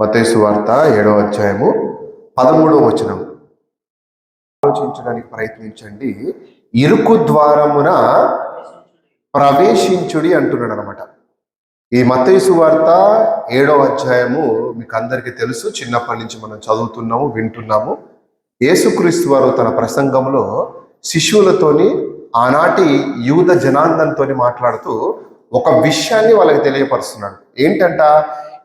మతేసు వార్త ఏడవ అధ్యాయము పదమూడవ వచనం. ఆలోచించడానికి ప్రయత్నించండి. ఇరుకు ద్వారమున ప్రవేశించుడి అంటున్నాడు అనమాట ఈ మతేసు వార్త ఏడవ అధ్యాయము మీకు అందరికీ తెలుసు. చిన్నప్పటి నుంచి మనం చదువుతున్నాము వింటున్నాము. యేసుక్రీస్తు వారు తన ప్రసంగంలో శిష్యులతోని ఆనాటి యూద జనాంగంతో మాట్లాడుతూ ఒక విషయాన్ని వాళ్ళకి తెలియపరుస్తున్నాడు. ఏంటంట?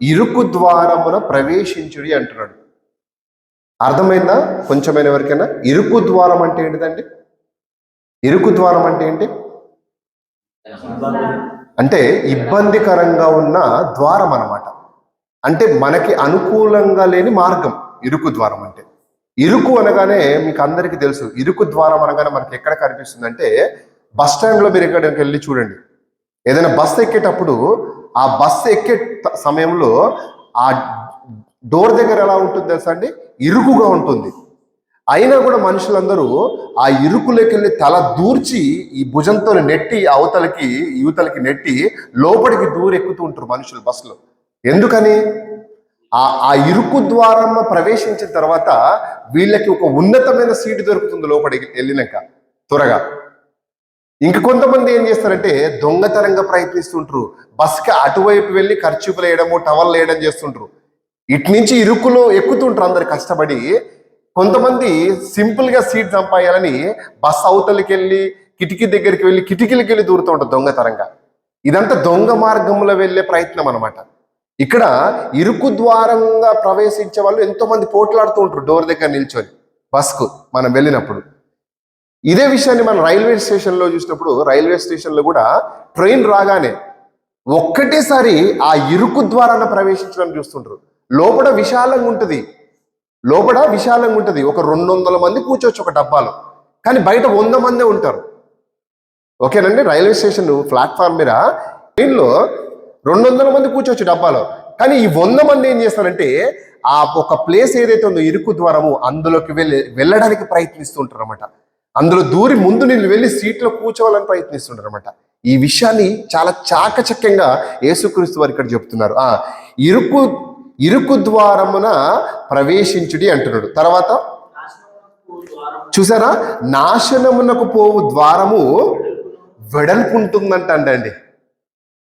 ఇరుకు ద్వారమున ప్రవేశించుడి అంటున్నాడు. అర్థమైందా? కొంచెమైన ఎవరికైనా? ఇరుకు ద్వారం అంటే ఏంటిదండి? ఇరుకు ద్వారం అంటే ఏంటి? అంటే ఇబ్బందికరంగా ఉన్న ద్వారం అన్నమాట. అంటే మనకి అనుకూలంగా లేని మార్గం ఇరుకు ద్వారం అంటే. ఇరుకు అనగానే మీకు అందరికీ తెలుసు. ఇరుకు ద్వారం అనగానే మనకి ఎక్కడ కనిపిస్తుంది అంటే బస్ స్టాండ్లో మీరు ఎక్కడికి వెళ్ళి చూడండి. ఏదైనా బస్సు ఎక్కేటప్పుడు ఆ బస్సు ఎక్కే సమయంలో ఆ డోర్ దగ్గర ఎలా ఉంటుంది తెలుసా అండి? ఇరుకుగా ఉంటుంది. అయినా కూడా మనుషులందరూ ఆ ఇరుకులోకి వెళ్ళి తల దూర్చి ఈ భుజంతో నెట్టి అవతలకి యువతలకి నెట్టి లోపలికి దూరు ఎక్కుతూ ఉంటారు మనుషులు బస్సులో. ఎందుకని? ఆ ఆ ఇరుకు ద్వారం ప్రవేశించిన తర్వాత వీళ్ళకి ఒక ఉన్నతమైన సీటు దొరుకుతుంది లోపలికి వెళ్ళినాక త్వరగా. ఇంక కొంతమంది ఏం చేస్తారంటే దొంగతనంగా ప్రయత్నిస్తుంటారు. బస్కి అటువైపు వెళ్ళి ఖర్చుపులు వేయడము టవల్ వేయడం చేస్తుంటారు. ఇటు నుంచి ఇరుకులో ఎక్కుతుంటారు అందరు కష్టపడి. కొంతమంది సింపుల్గా సీట్ సంపాయాలని బస్ అవతలికి వెళ్ళి కిటికీ దగ్గరికి వెళ్ళి కిటికీలకి వెళ్ళి దూరుతూ ఉంటారు దొంగతనంగా. ఇదంతా దొంగ మార్గంలో వెళ్ళే ప్రయత్నం అనమాట ఇక్కడ ఇరుకు ద్వారంగా ప్రవేశించే వాళ్ళు ఎంతో మంది పోట్లాడుతూ ఉంటారు. డోర్ దగ్గర నిల్చొని బస్కు మనం వెళ్ళినప్పుడు. ఇదే విషయాన్ని మనం రైల్వే స్టేషన్లో చూసినప్పుడు రైల్వే స్టేషన్లో కూడా ట్రైన్ రాగానే ఒక్కటేసారి ఆ ఇరుకు ద్వారాన ప్రవేశించడం చూస్తుంటారు. లోపల విశాలంగా ఉంటుంది. లోపల విశాలంగా ఉంటుంది. ఒక రెండు వందల మంది కూర్చోవచ్చు ఒక డబ్బాలో. కానీ బయట వంద మందే ఉంటారు. ఓకేనండి? రైల్వే స్టేషన్ ప్లాట్ఫామ్ మీద ట్రైన్లో రెండు వందల మంది కూర్చోవచ్చు డబ్బాలో. కానీ ఈ వంద మంది ఏం చేస్తారంటే ఆ ఒక ప్లేస్ ఏదైతే ఉందో ఇరుకు ద్వారము అందులోకి వెళ్ళి వెళ్ళడానికి ప్రయత్నిస్తుంటారు అనమాట అందులో దూరి ముందు నీళ్ళు వెళ్ళి సీట్లో కూర్చోవాలని ప్రయత్నిస్తుంటారు అనమాట ఈ విషయాన్ని చాలా చాకచక్యంగా యేసుక్రీస్తు వారు ఇక్కడ చెప్తున్నారు. ఆ ఇరుకు ఇరుకు ద్వారమున ప్రవేశించుడి అంటున్నాడు. తర్వాత చూసారా? నాశనమునకు పోవు ద్వారము వెడల్పు ఉంటుందంట అండి.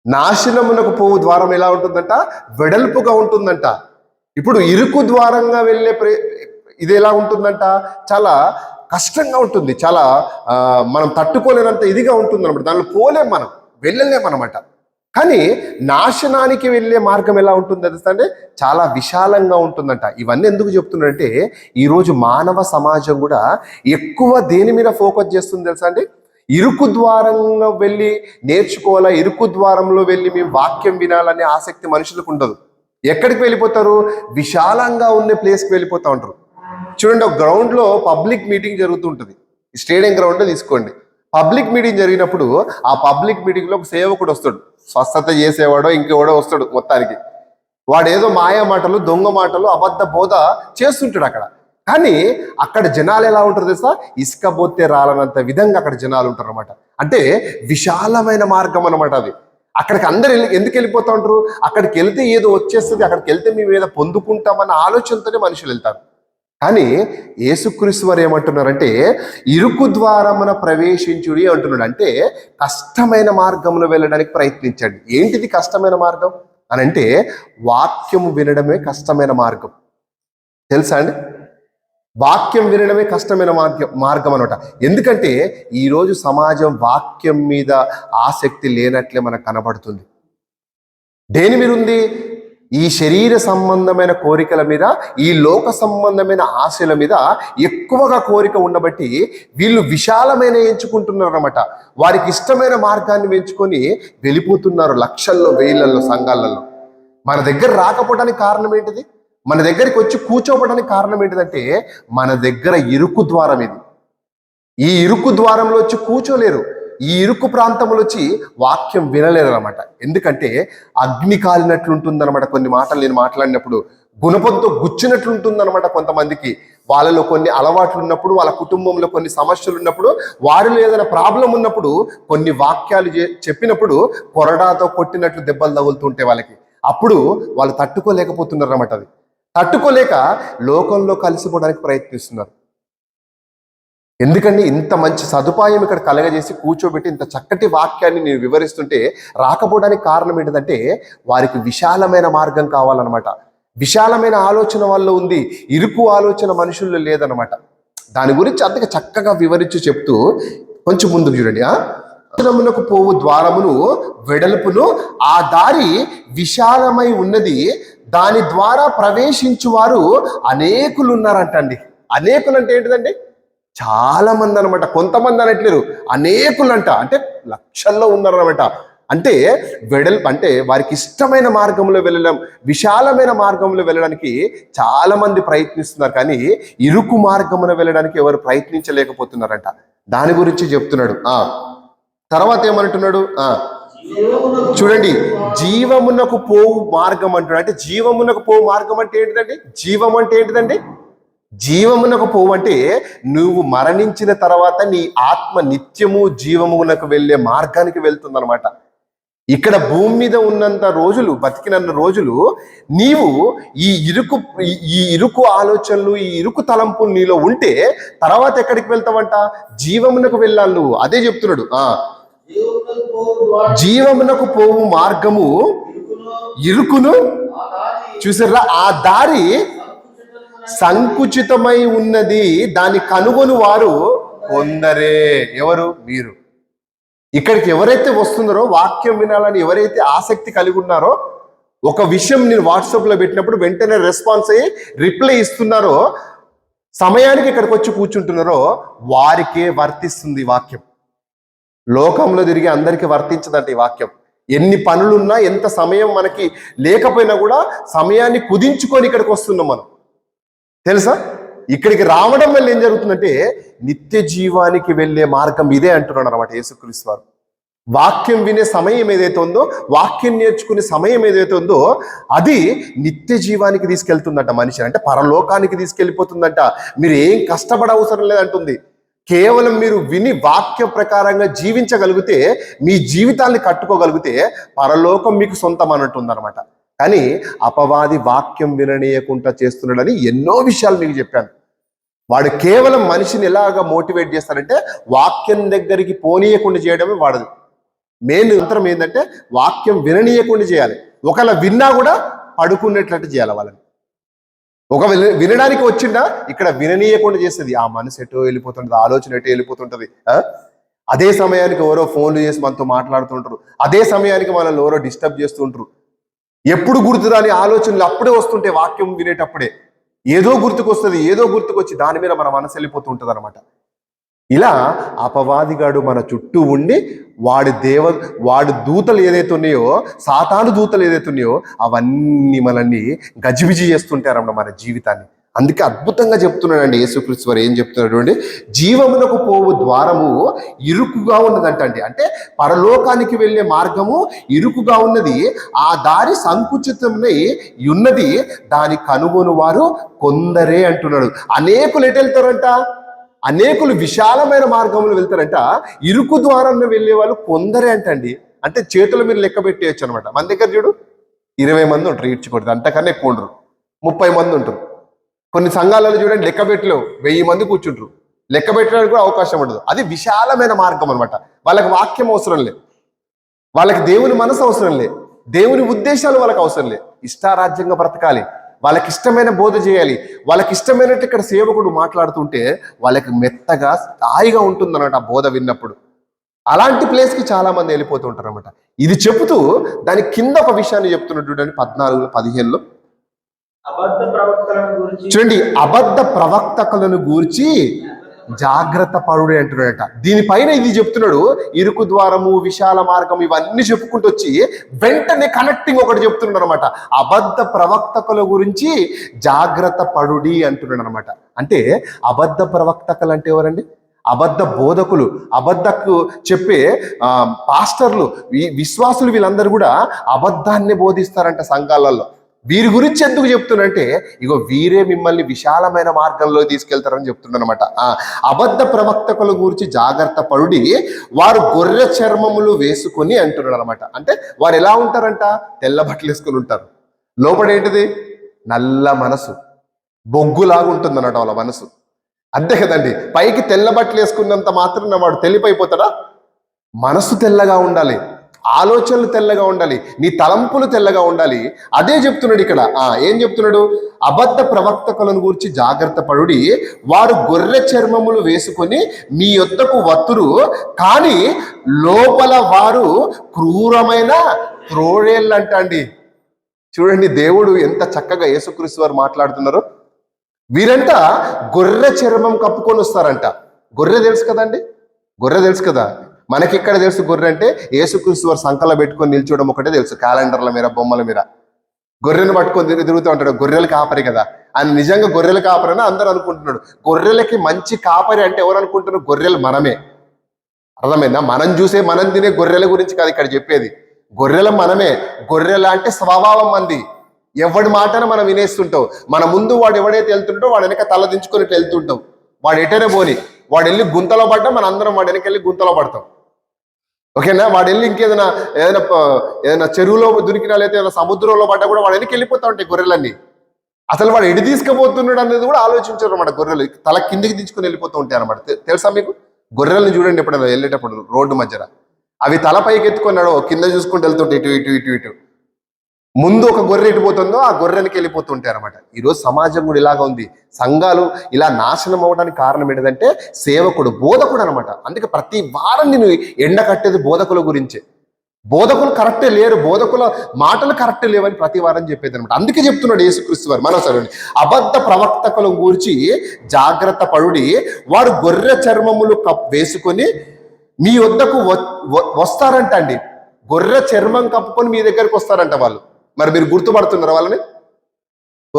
నాశనమునకు పోవు ద్వారం ఎలా ఉంటుందంట? వెడల్పుగా ఉంటుందంట. ఇప్పుడు ఇరుకు ద్వారంగా వెళ్ళే ప్రే ఇది ఎలా ఉంటుందంట? చాలా కష్టంగా ఉంటుంది. చాలా మనం తట్టుకోలేనంత ఇదిగా ఉంటుంది అనమాట దానిలో పోలేం మనం వెళ్ళలేం అనమాట కానీ నాశనానికి వెళ్ళే మార్గం ఎలా ఉంటుంది తెలుసా అంటే చాలా విశాలంగా ఉంటుందంట. ఇవన్నీ ఎందుకు చెప్తున్నారంటే ఈరోజు మానవ సమాజం కూడా ఎక్కువ దేని మీద ఫోకస్ చేస్తుంది తెలుసా అండి ఇరుకు ద్వారంగా వెళ్ళి నేర్చుకోవాలా? ఇరుకు ద్వారంలో వెళ్ళి మేము వాక్యం వినాలనే ఆసక్తి మనుషులకు ఉండదు. ఎక్కడికి వెళ్ళిపోతారు? విశాలంగా ఉండే ప్లేస్కి వెళ్ళిపోతా ఉంటారు. చూడండి ఒక గ్రౌండ్లో పబ్లిక్ మీటింగ్ జరుగుతుంటుంది. స్టేడియం గ్రౌండ్లో తీసుకోండి. పబ్లిక్ మీటింగ్ జరిగినప్పుడు ఆ పబ్లిక్ మీటింగ్లో ఒక సేవకుడు వస్తాడు. స్వస్థత చేసేవాడో ఇంకెవడో వస్తాడు మొత్తానికి. వాడు ఏదో మాయ మాటలు దొంగ మాటలు అబద్ధ బోధ చేస్తుంటాడు అక్కడ. కానీ అక్కడ జనాలు ఎలా ఉంటారు తెలుసా? ఇసుక పోతే రాలనంత విధంగా అక్కడ జనాలు ఉంటారు అనమాట అంటే విశాలమైన మార్గం అనమాట అది. అక్కడికి అందరు వెళ్ళి- ఎందుకు వెళ్ళిపోతా ఉంటారు? అక్కడికి వెళ్తే ఏదో వచ్చేస్తుంది అక్కడికి వెళ్తే మేము ఏదో పొందుకుంటామన్న ఆలోచనతోనే మనుషులు వెళ్తారు. కానీ యేసుక్రీస్తు వారు ఏమంటున్నారంటే ఇరుకు ద్వారమున ప్రవేశించుడి అంటున్నాడు. అంటే కష్టమైన మార్గంలో వెళ్ళడానికి ప్రయత్నించండి. ఏంటిది కష్టమైన మార్గం? అని అంటే వాక్యం వినడమే కష్టమైన మార్గం. తెలుసా అండి? వాక్యం వినడమే కష్టమైన మార్గం మార్గం అనమాట ఎందుకంటే ఈరోజు సమాజం వాక్యం మీద ఆసక్తి లేనట్లే మనకు కనబడుతుంది. దేని మీద ఉంది? ఈ శరీర సంబంధమైన కోరికల మీద ఈ లోక సంబంధమైన ఆశల మీద ఎక్కువగా కోరిక ఉండబట్టి వీళ్ళు విశాలమైన ఎంచుకుంటున్నారు అనమాట వారికి ఇష్టమైన మార్గాన్ని ఎంచుకొని వెళ్ళిపోతున్నారు లక్షల్లో వేలల్లో సంఘాలలో. మన దగ్గర రాకపోవడానికి కారణం ఏంటిది? మన దగ్గరికి వచ్చి కూర్చోవడానికి కారణం ఏంటిదంటే మన దగ్గర ఇరుకు ద్వారం ఇది. ఈ ఇరుకు ద్వారంలో వచ్చి కూర్చోలేరు. ఈ ఇరుకు ప్రాంతంలో వచ్చి వాక్యం వినలేదనమాట ఎందుకంటే అగ్ని కాలినట్లుంటుందన్నమాట కొన్ని మాటలు. నేను మాట్లాడినప్పుడు గుణపంతో గుచ్చినట్లుంటుందన్నమాట కొంతమందికి. వాళ్ళలో కొన్ని అలవాట్లు ఉన్నప్పుడు వాళ్ళ కుటుంబంలో కొన్ని సమస్యలు ఉన్నప్పుడు వారిలో ఏదైనా ప్రాబ్లం ఉన్నప్పుడు కొన్ని వాక్యాలు చే- చెప్పినప్పుడు కొరడాతో కొట్టినట్లు దెబ్బలు తగులుతుంటే వాళ్ళకి. అప్పుడు వాళ్ళు తట్టుకోలేకపోతున్నారు అన్నమాట అది. తట్టుకోలేక లోకంలో కలిసిపోవడానికి ప్రయత్నిస్తున్నారు. ఎందుకండి ఇంత మంచి సదుపాయం ఇక్కడ కలగజేసి కూర్చోబెట్టి ఇంత చక్కటి వాక్యాన్ని నేను వివరిస్తుంటే రాకపోవడానికి కారణం ఏంటంటే వారికి విశాలమైన మార్గం కావాలన్నమాట. విశాలమైన ఆలోచన వల్ల ఉంది ఇరుకు ఆలోచన మనుషుల్లో లేదనమాట దాని గురించి అంతగా చక్కగా వివరించి చెప్తూ కొంచెం ముందుకు చూడండి దర్శనమునకు పోవు ద్వారమును వెడల్పును ఆ దారి విశాలమై ఉన్నది. దాని ద్వారా ప్రవేశించువారు అనేకులు ఉన్నారంటండి అనేకులు అంటే ఏంటిదండి? చాలా మంది అనమాట కొంతమంది అనట్లేరు. అనేకులంట. అంటే లక్షల్లో ఉన్నారనమాట అంటే వెడల్పు అంటే వారికి ఇష్టమైన మార్గంలో వెళ్ళడం విశాలమైన మార్గంలో వెళ్ళడానికి చాలా మంది ప్రయత్నిస్తున్నారు. కానీ ఇరుకు మార్గమున వెళ్ళడానికి ఎవరు ప్రయత్నించలేకపోతున్నారంట. దాని గురించి చెప్తున్నాడు. ఆ. తర్వాత ఏమంటున్నాడు? ఆ. చూడండి. జీవమునకు పోవు మార్గం అంటున్నాడు. అంటే జీవమునకు పోవు మార్గం అంటే ఏంటిదండి? జీవం అంటే ఏంటిదండి? జీవమునకు పోవు అంటే నువ్వు మరణించిన తర్వాత నీ ఆత్మ నిత్యము జీవమునకు వెళ్ళే మార్గానికి వెళ్తుందనమాట ఇక్కడ భూమి మీద ఉన్నంత రోజులు బతికినన్న రోజులు నీవు ఈ ఇరుకు ఈ- ఇరుకు ఆలోచనలు ఈ ఇరుకు తలంపులు నీలో ఉంటే తర్వాత ఎక్కడికి వెళ్తావంట? జీవమునకు వెళ్ళాలి నువ్వు. అదే చెప్తున్నాడు. ఆ. జీవమునకు పోవు మార్గము ఇరుకును. ఆ దారి చూసారా? ఆ దారి సంకుచితమై ఉన్నది దాని కనుగొని వారు కొందరే. ఎవరు? మీరు. ఇక్కడికి ఎవరైతే వస్తున్నారో వాక్యం వినాలని ఎవరైతే ఆసక్తి కలిగి ఉన్నారో ఒక విషయం నేను వాట్సాప్లో పెట్టినప్పుడు వెంటనే రెస్పాన్స్ అయ్యి రిప్లై ఇస్తున్నారో సమయానికి ఇక్కడికి వచ్చి కూర్చుంటున్నారో వారికే వర్తిస్తుంది వాక్యం. లోకంలో తిరిగి అందరికీ వర్తించదంట ఈ వాక్యం. ఎన్ని పనులున్నా ఎంత సమయం మనకి లేకపోయినా కూడా సమయాన్ని కుదించుకొని ఇక్కడికి వస్తున్నాం మనం. తెలుసా? ఇక్కడికి రావడం వల్ల ఏం జరుగుతుందంటే నిత్య జీవానికి వెళ్ళే మార్గం ఇదే అంటున్నాడు అనమాట యేసుక్రీస్తు వారు. వాక్యం వినే సమయం ఏదైతే ఉందో వాక్యం నేర్చుకునే సమయం ఏదైతే ఉందో అది నిత్య జీవానికి తీసుకెళ్తుందంట మనిషి అంటే పరలోకానికి తీసుకెళ్ళిపోతుందంట. మీరు ఏం కష్టపడ అవసరం లేదంటుంది. కేవలం మీరు విని వాక్య ప్రకారంగా జీవించగలిగితే మీ జీవితాన్ని కట్టుకోగలిగితే పరలోకం మీకు సొంతం అన్నట్టుంది అనమాట కానీ అపవాది వాక్యం విననీయకుండా చేస్తున్నాడని ఎన్నో విషయాలు మీకు చెప్పాను. వాడు కేవలం మనిషిని ఎలాగా మోటివేట్ చేస్తారంటే వాక్యం దగ్గరికి పోనీయకుండా చేయడమే వాడదు. మెయిన్ అంతరం ఏంటంటే వాక్యం విననీయకుండా చేయాలి. ఒకవేళ విన్నా కూడా పడుకునేటట్టు చేయాలి వాళ్ళని. ఒక వినడానికి వచ్చిందా ఇక్కడ విననీయకుండా చేస్తుంది ఆ మనసు ఎటో వెళ్ళిపోతుంటుంది ఆలోచన ఎటో వెళ్ళిపోతుంటది అదే సమయానికి ఎవరో ఫోన్లు చేసి మనతో మాట్లాడుతుంటారు. అదే సమయానికి మనల్ని ఎవరో డిస్టర్బ్ చేస్తుంటారు. ఎప్పుడు గుర్తురాని ఆలోచనలు అప్పుడే వస్తుంటే వాక్యం వినేటప్పుడే. ఏదో గుర్తుకొస్తుంది ఏదో గుర్తుకొచ్చి దాని మీద మన మనసు వెళ్ళిపోతూ ఉంటుంది అనమాట ఇలా అపవాదిగాడు మన చుట్టూ ఉండి వాడి దేవ వాడి దూతలు ఏదైతే ఉన్నాయో సాతాను దూతలు ఏదైతే ఉన్నాయో అవన్నీ మనల్ని గజిబిజి చేస్తుంటారన్నమాట మన జీవితాన్ని. అందుకే అద్భుతంగా చెప్తున్నాడండి యేసుక్రీస్తు వారు ఏం చెప్తున్నాడు అండి జీవమునకు పోవు ద్వారము ఇరుకుగా ఉన్నదంటండి. అంటే పరలోకానికి వెళ్ళే మార్గము ఇరుకుగా ఉన్నది ఆ దారి సంకుచితమై ఉన్నది దాని కనుగొను వారు కొందరే అంటున్నాడు. అనేకులు ఎటు వెళ్తారంట? అనేకులు విశాలమైన మార్గంలో వెళ్తారంట. ఇరుకు ద్వారంలో వెళ్ళే వాళ్ళు కొందరే అంటండి. అంటే చేతుల మీద లెక్క పెట్టేయచ్చు అనమాట మన దగ్గర చూడు ఇరవై మంది ఉంటారు ఈడ్చుకోవద్దు అంతకన్నా ఎక్కువ ఉండరు. ముప్పై మంది ఉంటారు. కొన్ని సంఘాలలో చూడండి లెక్క పెట్టలేవు వెయ్యి మంది కూర్చుంటారు లెక్క పెట్టడానికి కూడా అవకాశం ఉండదు. అది విశాలమైన మార్గం అనమాట వాళ్ళకి వాక్యం అవసరం లే. వాళ్ళకి దేవుని మనసు అవసరం లే. దేవుని ఉద్దేశాలు వాళ్ళకి అవసరం లే. ఇష్టారాజ్యంగా బ్రతకాలి. వాళ్ళకి ఇష్టమైన బోధ చేయాలి. వాళ్ళకి ఇష్టమైనట్టు ఇక్కడ సేవకుడు మాట్లాడుతుంటే వాళ్ళకి మెత్తగా స్థాయిగా ఉంటుందన్నమాట ఆ బోధ విన్నప్పుడు. అలాంటి ప్లేస్కి చాలా మంది వెళ్ళిపోతూ ఉంటారు అనమాట ఇది చెబుతూ దాని కింద ఒక విషయాన్ని చెప్తున్నాడు పద్నాలుగులో పద్నాలుగు పదిహేనులో. చూడండి అబద్ధ ప్రవక్తకులను గూర్చి జాగ్రత్త పరుడు అంటున్నాడట. దీనిపైన ఇది చెప్తున్నాడు ఇరుకు ద్వారము విశాల మార్గం ఇవన్నీ చెప్పుకుంటూ వచ్చి వెంటనే కనెక్టింగ్ ఒకటి చెప్తున్నాడు అనమాట అబద్ధ ప్రవక్తకుల గురించి జాగ్రత్త పడుడి అంటున్నాడు అనమాట అంటే అబద్ధ ప్రవక్తకులు అంటే ఎవరండి? అబద్ధ బోధకులు అబద్ధకు చెప్పే ఆ, పాస్టర్లు విశ్వాసులు వీళ్ళందరూ కూడా అబద్ధాన్ని బోధిస్తారంట సంఘాలలో. వీరి గురించి ఎందుకు చెప్తున్నంటే ఇగో వీరే మిమ్మల్ని విశాలమైన మార్గంలో తీసుకెళ్తారని చెప్తుండనమాట ఆ అబద్ధ ప్రవక్తకుల గురించి జాగ్రత్త పడుడి వారు గొర్రె చర్మములు వేసుకొని అంటున్నాడు అనమాట అంటే వారు ఎలా ఉంటారంట? తెల్ల బట్టలు వేసుకుని ఉంటారు. లోపల ఏంటిది? నల్ల మనసు. బొగ్గులాగా ఉంటుంది అన్నమాట వాళ్ళ మనసు. అంతే కదండి. పైకి తెల్ల బట్టలు వేసుకున్నంత మాత్రం వాడు తెలిపైపోతాడా? మనసు తెల్లగా ఉండాలి. ఆలోచనలు తెల్లగా ఉండాలి నీ తలంపులు తెల్లగా ఉండాలి. అదే చెప్తున్నాడు ఇక్కడ. ఆ ఏం చెప్తున్నాడు? అబద్ధ ప్రవక్తకులను గురించి జాగ్రత్త పడుడి. వారు గొర్రె చర్మములు వేసుకొని మీ యొద్దకు వత్తురు. కానీ లోపల వారు క్రూరమైన త్రోడేళ్ళంట అండి చూడండి దేవుడు ఎంత చక్కగా యేసుక్రీస్తు వారు మాట్లాడుతున్నారు. వీరంతా గొర్రె చర్మం కప్పుకొని వస్తారంట. గొర్రె తెలుసు కదండి? గొర్రె తెలుసు కదా? మనకి ఇక్కడ తెలుసు గొర్రె అంటే యేసుక్రీస్తు వారు సంకల పెట్టుకొని నిల్చోవడం ఒకటే తెలుసు. క్యాలెండర్ల మీద బొమ్మల మీద. గొర్రెను పట్టుకొని తిరుగుతూ ఉంటాడు. గొర్రెలు కాపరి కదా. ఆయన నిజంగా గొర్రెల కాపరి అని అందరూ అనుకుంటున్నాడు. గొర్రెలకి మంచి కాపరి అంటే ఎవరు అనుకుంటున్నారు? గొర్రెలు మనమే. అర్థమైందా? మనం చూసే మనం తినే గొర్రెల గురించి కాదు ఇక్కడ చెప్పేది. గొర్రెల మనమే. గొర్రెల అంటే స్వభావం మంది ఎవడి మాటన మనం వినేస్తుంటాం మన ముందు వాడు ఎవడైతే వెళ్తుంటో వాడు వెనక తల దించుకొని వెళ్తుంటాం వాడు ఎటైనా పోని వాడు వెళ్ళి గుంతలో పడ్డా మన అందరం వాడు వెనక వెళ్ళి గుంతలో పడతాం. ఓకేనా? వాడు వెళ్ళి ఇంకేదైనా ఏదైనా ఏదైనా చెరువులో దొరికినా లేదా ఏదైనా సముద్రంలో పడ్డా కూడా వాడు వెనక్కి వెళ్ళిపోతా ఉంటాయి గొర్రెలన్నీ. అసలు వాడు ఎడి తీసుకుపోతున్నాడు అనేది కూడా ఆలోచించారు అనమాట గొర్రెలు. తల కిందికి దించుకొని వెళ్ళిపోతూ ఉంటాయి అనమాట తెలుసా మీకు? గొర్రెలను చూడండి ఎప్పుడైనా వెళ్ళేటప్పుడు రోడ్డు మధ్యన. అవి తల పైకి ఎత్తుకున్నాడు కింద చూసుకుంటూ వెళ్తుంటే ఇటు ఇటు ఇటు ఇటు. ముందు ఒక గొర్రె ఎటుపోతుందో ఆ గొర్రెనికి వెళ్ళిపోతుంటాయి అనమాట ఈరోజు సమాజం కూడా ఇలాగ ఉంది. సంఘాలు ఇలా నాశనం అవ్వడానికి కారణం ఏంటంటే సేవకుడు బోధకుడు అనమాట అందుకే ప్రతి వారం నేను ఎండ కట్టేది బోధకుల గురించే. బోధకులు కరెక్టే లేరు బోధకుల మాటలు కరెక్ట్ లేవని ప్రతి వారం చెప్పేది అనమాట అందుకే చెప్తున్నాడు యేసుక్రీస్తు వారు మనం అబద్ధ ప్రవక్తకుల గురించి జాగ్రత్త పడుడి వారు గొర్రె చర్మములు కప్ వేసుకొని మీ వద్దకు వ- వస్తారంట అండి గొర్రె చర్మం కప్పుకొని మీ దగ్గరికి వస్తారంట వాళ్ళు. మరి మీరు గుర్తుపడుతున్నారా వాళ్ళని?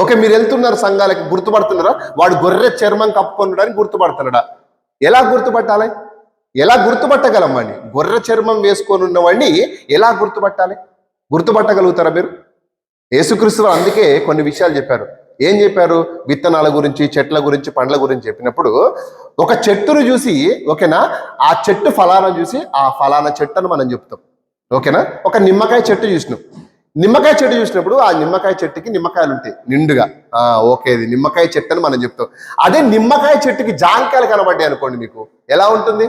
ఓకే మీరు వెళ్తున్నారు సంఘాలకి గుర్తుపడుతున్నారా? వాడు గొర్రె చర్మం కప్పుకున్నాడని గుర్తుపడుతున్నాడా? ఎలా గుర్తుపట్టాలి? ఎలా గుర్తుపట్టగలం వాడిని? గొర్రె చర్మం వేసుకొని ఉన్నవాడిని ఎలా గుర్తుపట్టాలి? గుర్తుపట్టగలుగుతారా మీరు? యేసుక్రీస్తు అందుకే కొన్ని విషయాలు చెప్పారు. ఏం చెప్పారు? విత్తనాల గురించి చెట్ల గురించి పండ్ల గురించి చెప్పినప్పుడు ఒక చెట్టును చూసి ఓకేనా? ఆ చెట్టు ఫలానా చూసి ఆ ఫలానా చెట్టు అని మనం చెప్తాం. ఓకేనా? ఒక నిమ్మకాయ చెట్టు చూసినాం. నిమ్మకాయ చెట్టు చూసినప్పుడు ఆ నిమ్మకాయ చెట్టుకి నిమ్మకాయలు ఉంటాయి నిండుగా. ఆ ఓకే ఇది నిమ్మకాయ చెట్టు అని మనం చెప్తాం. అదే నిమ్మకాయ చెట్టుకి జాంకాయలు కనబడ్డాయి అనుకోండి మీకు ఎలా ఉంటుంది?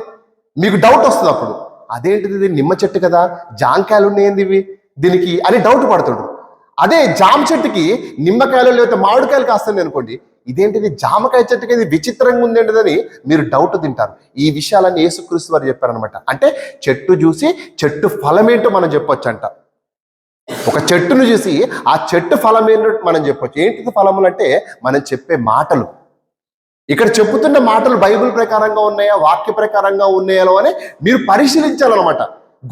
మీకు డౌట్ వస్తుంది అప్పుడు. అదేంటిది ఇది? నిమ్మ చెట్టు కదా జాంకాయలు ఉన్నాయండి ఇవి. దీనికి అని డౌట్ పడుతుండ్రు అదే జామ చెట్టుకి నిమ్మకాయలు లేకపోతే మామిడికాయలు కాస్తుంది అనుకోండి ఇదేంటిది? జామకాయ చెట్టుకి ఇది విచిత్రంగా ఉందేంటిదని మీరు డౌట్ తింటారు. ఈ విషయాలన్నీ యేసుక్రీస్తు వారు చెప్పారనమాట అంటే చెట్టు చూసి చెట్టు ఫలం ఏంటో మనం చెప్పొచ్చు అంట ఒక చెట్టును చూసి ఆ చెట్టు ఫలం ఏంటో మనం చెప్పొచ్చు. ఏంటిది ఫలములు అంటే మనం చెప్పే మాటలు. ఇక్కడ చెప్పుతున్న మాటలు బైబిల్ ప్రకారంగా ఉన్నాయా వాక్య ప్రకారంగా ఉన్నాయో అని మీరు పరిశీలించాలన్నమాట.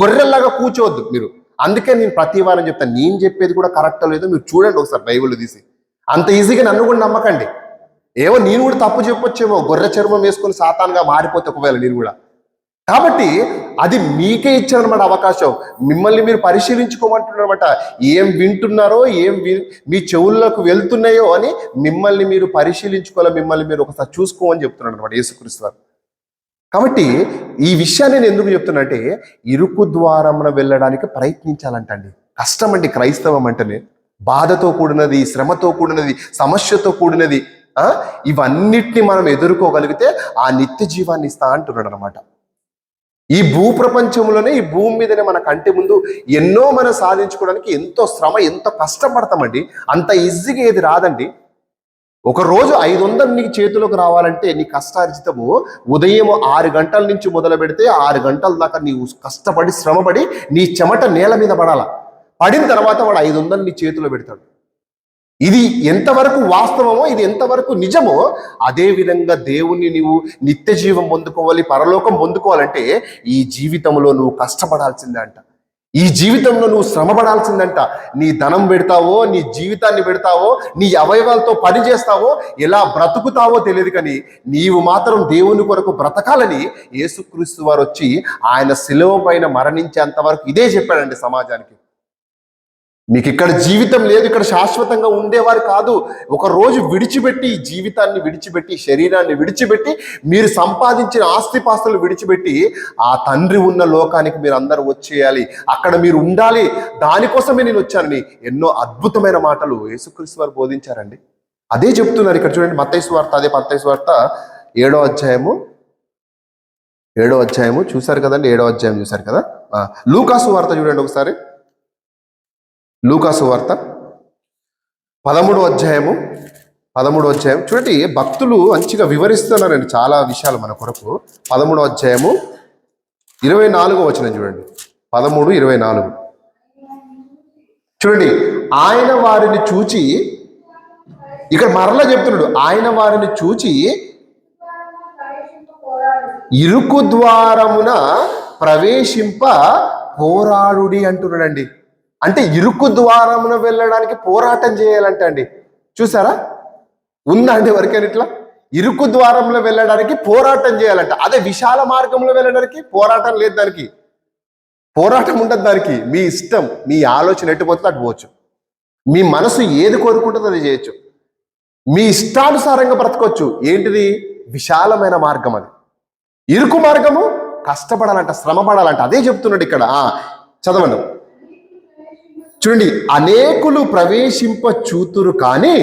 గొర్రెల్లాగా కూర్చోవద్దు మీరు. అందుకే నేను ప్రతి వారం చెప్తాను నేను చెప్పేది కూడా కరెక్ట్ లేదో మీరు చూడండి ఒకసారి బైబిల్ తీసి. అంత ఈజీగా నన్ను కూడా నమ్మకండి. ఏమో నేను కూడా తప్పు చెప్పొచ్చేమో గొర్రె చర్మం వేసుకొని సాతాన్గా మారిపోతే ఒకవేళ నేను కూడా. కాబట్టి అది మీకే ఇచ్చారనమాట అవకాశం. మిమ్మల్ని మీరు పరిశీలించుకోమంటున్నారనమాట ఏం వింటున్నారో ఏం వి- మీ చెవుల్లోకి వెళ్తున్నాయో అని మిమ్మల్ని మీరు పరిశీలించుకోవాలి మిమ్మల్ని మీరు ఒకసారి చూసుకోమని చెప్తున్నాడు అనమాట యేసుక్రీస్తు వారు. కాబట్టి ఈ విషయాన్ని నేను ఎందుకు చెప్తున్నానంటే ఇరుకు ద్వారమున వెళ్ళడానికి ప్రయత్నించాలంటండి. కష్టం అండి క్రైస్తవం అంటేనే. బాధతో కూడినది శ్రమతో కూడినది సమస్యతో కూడినది ఇవన్నిటిని మనం ఎదుర్కోగలిగితే ఆ నిత్య జీవాన్ని ఇస్తా అంటున్నాడు అనమాట ఈ భూ ప్రపంచంలోనే ఈ భూమి మీదనే మన కంటి ముందు ఎన్నో మనం సాధించుకోవడానికి ఎంతో శ్రమ ఎంతో కష్టపడతామండి అంత ఈజీగా ఏది రాదండి. ఒక రోజు ఐదు వందలు నీ చేతిలోకి రావాలంటే నీ కష్టార్జితము ఉదయం ఆరు గంటల నుంచి మొదలు పెడితే ఆరు గంటల దాకా నీవు కష్టపడి శ్రమపడి నీ చెమట నేల మీద పడాల. పడిన తర్వాత వాడు ఐదు వందలు నీ చేతిలో పెడతాడు. ఇది ఎంతవరకు వాస్తవమో ఇది ఎంతవరకు నిజమో అదే విధంగా దేవుణ్ణి నీవు నిత్య జీవం పొందుకోవాలి పరలోకం పొందుకోవాలంటే ఈ జీవితంలో నువ్వు కష్టపడాల్సిందే అంట ఈ జీవితంలో నువ్వు శ్రమపడాల్సిందంట. నీ ధనం పెడతావో నీ జీవితాన్ని పెడతావో నీ అవయవాలతో పని చేస్తావో ఎలా బ్రతుకుతావో తెలియదు కానీ నీవు మాత్రం దేవుని కొరకు బ్రతకాలని యేసుక్రీస్తు వారు వచ్చి ఆయన శిలువ పైన మరణించేంత వరకు ఇదే చెప్పాడండి సమాజానికి. మీకు ఇక్కడ జీవితం లేదు ఇక్కడ శాశ్వతంగా ఉండేవారు కాదు. ఒక రోజు విడిచిపెట్టి ఈ జీవితాన్ని విడిచిపెట్టి శరీరాన్ని విడిచిపెట్టి మీరు సంపాదించిన ఆస్తిపాస్తులు విడిచిపెట్టి ఆ తండ్రి ఉన్న లోకానికి మీరు అందరూ వచ్చేయాలి. అక్కడ మీరు ఉండాలి. దానికోసమే నేను వచ్చానని ఎన్నో అద్భుతమైన మాటలు యేసుక్రీస్తు వారు బోధించారండి. అదే చెప్తున్నారు ఇక్కడ చూడండి. మత్తైసు వార్త అదే మత్తైసు వార్త ఏడో అధ్యాయము. ఏడో అధ్యాయము చూసారు కదండి? ఏడో అధ్యాయం చూసారు కదా? లూకాసు వార్త చూడండి ఒకసారి. లూకాసు వార్త పదమూడు అధ్యాయము పదమూడు అధ్యాయం. చూడండి భక్తులు మంచిగా వివరిస్తున్నారండి చాలా విషయాలు మన కొరకు. పదమూడో అధ్యాయము ఇరవై నాలుగో వచనం చూడండి. పదమూడు ఇరవై నాలుగు. చూడండి ఆయన వారిని చూచి ఇక్కడ మరలా చెప్తున్నాడు ఆయన వారిని చూచి ఇరుకు ద్వారమున ప్రవేశింప పోరాడుడి అంటున్నాడండి. అంటే ఇరుకు ద్వారమున వెళ్ళడానికి పోరాటం చేయాలంట అండి. చూసారా? ఉందా అండి వరకేని ఇట్లా? ఇరుకు ద్వారంలో వెళ్ళడానికి పోరాటం చేయాలంట. అదే విశాల మార్గంలో వెళ్ళడానికి పోరాటం లేదు దానికి. పోరాటం ఉండదు దానికి. మీ ఇష్టం మీ ఆలోచన ఎటు పోతే అటు పోవచ్చు. మీ మనసు ఏది కోరుకుంటుందో అది చేయొచ్చు. మీ ఇష్టానుసారంగా బ్రతకొచ్చు. ఏంటిది? విశాలమైన మార్గం అది. ఇరుకు మార్గము కష్టపడాలంట శ్రమ పడాలంట అదే చెప్తున్నాడు ఇక్కడ. చదవండి. చూడండి అనేకులు ప్రవేశింప చూతురు కానీ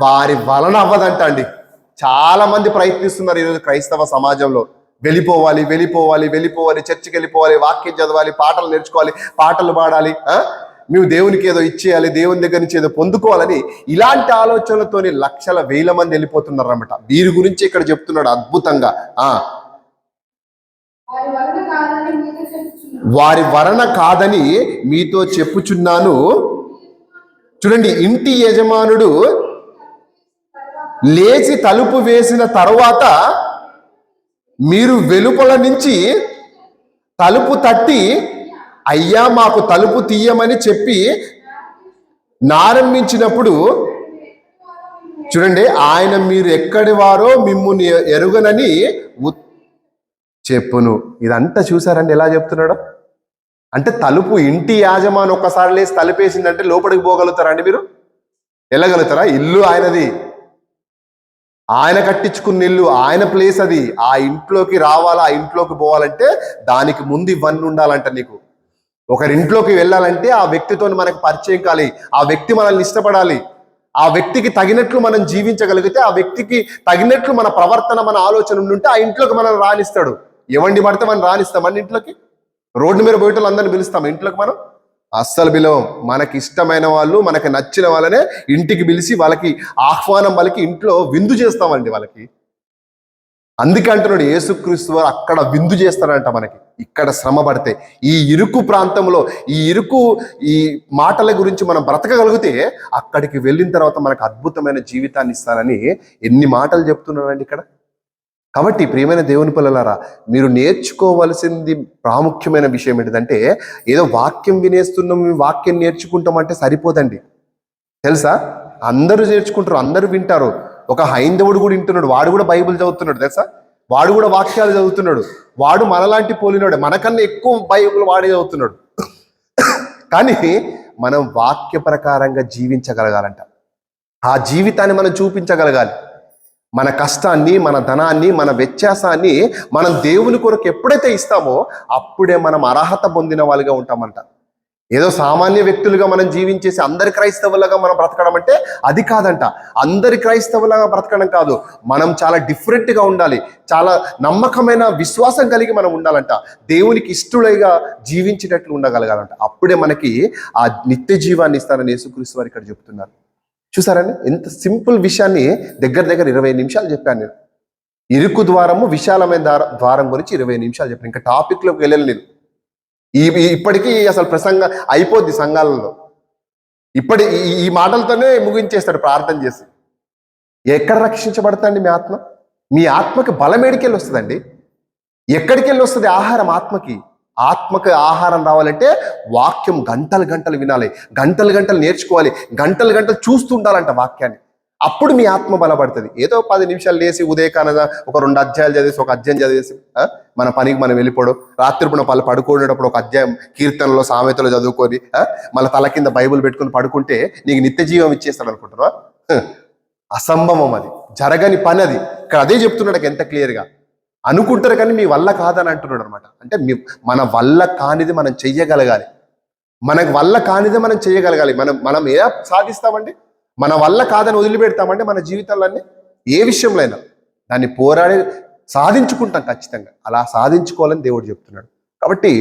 వారి వలన అవ్వదంట అండి. చాలా మంది ప్రయత్నిస్తున్నారు ఈరోజు క్రైస్తవ సమాజంలో. వెళ్ళిపోవాలి వెళ్ళిపోవాలి వెళ్ళిపోవాలి చర్చికి వెళ్ళిపోవాలి వాక్యం చదవాలి పాటలు నేర్చుకోవాలి పాటలు పాడాలి మేము దేవునికి ఏదో ఇచ్చేయాలి దేవుని దగ్గర నుంచి ఏదో పొందుకోవాలని ఇలాంటి ఆలోచనలతోని లక్షల వేల మంది వెళ్ళిపోతున్నారు అనమాట వీరి గురించి ఇక్కడ చెప్తున్నాడు అద్భుతంగా ఆ వారి వలన కాదని మీతో చెప్పుచున్నాను వారి వరణ కాదని మీతో చెప్పుచున్నాను. చూడండి ఇంటి యజమానుడు లేచి తలుపు వేసిన తర్వాత మీరు వెలుపల నుంచి తలుపు తట్టి అయ్యా మాకు తలుపు తీయమని చెప్పి నారంభించినప్పుడు చూడండి ఆయన మీరు ఎక్కడి వారో మిమ్మల్ని ఎరుగనని ఉత్- చెప్పును. ఇదంతా చూసారండి ఎలా చెప్తున్నాడో? అంటే తలుపు ఇంటి యాజమాని ఒక్కసారి లేసి తలుపేసిందంటే లోపలికి పోగలుగుతారా అండి మీరు? వెళ్ళగలుగుతారా? ఇల్లు ఆయనది. ఆయన కట్టించుకున్న ఇల్లు ఆయన ప్లేస్ అది. ఆ ఇంట్లోకి రావాలా ఆ ఇంట్లోకి పోవాలంటే దానికి ముందు ఇవన్నీ ఉండాలంట నీకు. ఒకరింట్లోకి వెళ్ళాలంటే ఆ వ్యక్తితో మనకు పరిచయం కాలి. ఆ వ్యక్తి మనల్ని ఇష్టపడాలి. ఆ వ్యక్తికి తగినట్లు మనం జీవించగలిగితే ఆ వ్యక్తికి తగినట్లు మన ప్రవర్తన మన ఆలోచన ఉంటే ఆ ఇంట్లోకి మనం రాణిస్తాడు ఎవండి పడితే మనం రాణిస్తాం మన ఇంట్లోకి? రోడ్డు మీద పోయేటోళ్ళు అందరిని పిలుస్తాం. ఇంట్లోకి మనం? అస్సలు పిలవం. మనకి ఇష్టమైన వాళ్ళు మనకి నచ్చిన వాళ్ళనే ఇంటికి పిలిచి వాళ్ళకి ఆహ్వానం వాళ్ళకి ఇంట్లో విందు చేస్తామండి వాళ్ళకి. అందుకే అంటున్నాడు యేసుక్రీస్తు వారు అక్కడ విందు చేస్తారంట మనకి. ఇక్కడ శ్రమ పడితే. ఈ ఇరుకు ప్రాంతంలో ఈ ఇరుకు ఈ మాటల గురించి మనం బ్రతకగలిగితే అక్కడికి వెళ్ళిన తర్వాత మనకు అద్భుతమైన జీవితాన్ని ఇస్తానని ఎన్ని మాటలు చెప్తున్నారండి ఇక్కడ? కాబట్టి ప్రియమైన దేవుని పిల్లలారా మీరు నేర్చుకోవలసింది ప్రాముఖ్యమైన విషయం ఏంటిదంటే ఏదో వాక్యం వినేస్తున్నాం మేము వాక్యం నేర్చుకుంటాం అంటే సరిపోదండి. తెలుసా? అందరూ నేర్చుకుంటారు అందరూ వింటారు. ఒక హైందవుడు కూడా వింటున్నాడు వాడు కూడా బైబిల్ చదువుతున్నాడు తెలుసా? వాడు కూడా వాక్యాలు చదువుతున్నాడు. వాడు మనలాంటి పోలినాడు మనకన్నా ఎక్కువ బైబిల్ వాడే చదువుతున్నాడు. కానీ మనం వాక్య ప్రకారంగా జీవించగలగాలంట. ఆ జీవితాన్ని మనం చూపించగలగాలి. మన కష్టాన్ని మన ధనాన్ని మన వ్యత్యాసాన్ని మనం దేవుని కొరకు ఎప్పుడైతే ఇస్తామో అప్పుడే మనం అర్హత పొందిన వాళ్ళుగా ఉంటామంట. ఏదో సామాన్య వ్యక్తులుగా మనం జీవించేసి అందరి క్రైస్తవులుగా మనం బ్రతకడం అంటే అది కాదంట. అందరి క్రైస్తవులుగా బ్రతకడం కాదు. మనం చాలా డిఫరెంట్గా ఉండాలి. చాలా నమ్మకమైన విశ్వాసం కలిగి మనం ఉండాలంట. దేవునికి ఇష్టుడైగా జీవించేటట్లు ఉండగలగాలంట. అప్పుడే మనకి ఆ నిత్య జీవాన్ని ఇస్తారని యేసుక్రీస్తు వారు ఇక్కడ చెప్తున్నారు. చూసారండి? ఎంత సింపుల్ విషయాన్ని దగ్గర దగ్గర ఇరవై నిమిషాలు చెప్పాను నేను. ఇరుకు ద్వారము విశాలమైన ద్వారం గురించి ఇరవై నిమిషాలు చెప్పాను. ఇంకా టాపిక్లోకి వెళ్ళలేదు నేను. ఈ- ఇప్పటికీ అసలు ప్రసంగం అయిపోద్ది సంఘాలలో. ఇప్పటి ఈ- ఈ మాటలతోనే ముగించేస్తాడు ప్రార్థన చేసి. ఎక్కడ రక్షించబడతాండి మీ ఆత్మ? మీ ఆత్మకి బలం ఏడికెళ్ళి వస్తుందండి. ఎక్కడికి వెళ్ళి వస్తుంది ఆహారం ఆత్మకి? ఆత్మకు ఆహారం రావాలంటే వాక్యం గంటలు గంటలు వినాలి. గంటలు గంటలు నేర్చుకోవాలి. గంటలు గంటలు చూస్తూ ఉండాలంట వాక్యాన్ని. అప్పుడు మీ ఆత్మ బలపడుతుంది. ఏదో పది నిమిషాలు లేసి ఉదయకానగా ఒక రెండు అధ్యాయాలు చదివేసి ఒక అధ్యాయం చదివేసి మన పనికి మనం వెళ్ళిపోవడం రాత్రిపూట పలు పడుకునేటప్పుడు ఒక అధ్యాయం కీర్తనలో సామెతలు చదువుకొని మన మళ్ళీ తల కింద బైబిల్ పెట్టుకుని పడుకుంటే నీకు నిత్య జీవం ఇచ్చేస్తాడు అనుకుంటున్నావా? అసంభవం అది. జరగని పని అది. ఇక్కడ అదే చెప్తున్నాడు ఎంత క్లియర్గా. అనుకుంటారు కానీ మీ వల్ల కాదని అంటున్నాడు అనమాట అంటే మీ మన వల్ల కానిది మనం చెయ్యగలగాలి. మన వల్ల కానిదే మనం చేయగలగాలి మనం మనం ఏ సాధిస్తామండి? మన వల్ల కాదని వదిలిపెడతామంటే మన జీవితాలన్నీ ఏ విషయంలో అయినా. దాన్ని పోరాడి సాధించుకుంటాం ఖచ్చితంగా. అలా సాధించుకోవాలని దేవుడు చెప్తున్నాడు. కాబట్టి